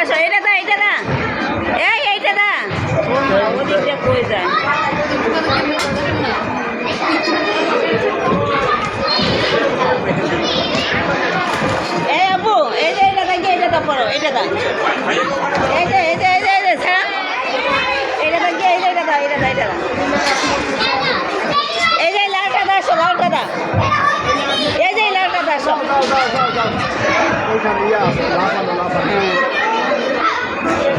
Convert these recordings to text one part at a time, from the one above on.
আসো এটা দা এটা দা এই, এইটা দা ওদিকটা কই যায় এই আবু এই যে এটা দেখি এটা দা পড়ো এটা দা এই যে এই যে এই যে এই যে, ছাড়া। এটা দেখি, এই যে এটা দা এটা দা এই যে লালটা দা আসো, লালটা দা এই যে লালটা দা আসো। Hey!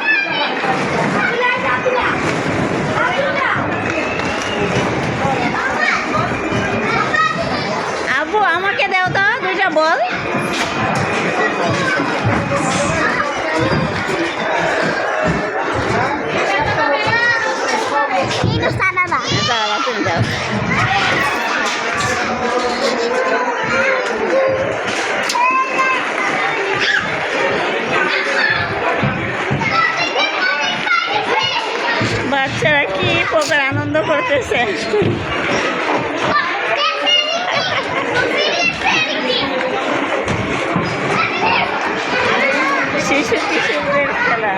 আবু আমাকে দাও তো দুইটা বল দাও কি আনন্দ করতেছে। শিশু কিশোরদের খেলা।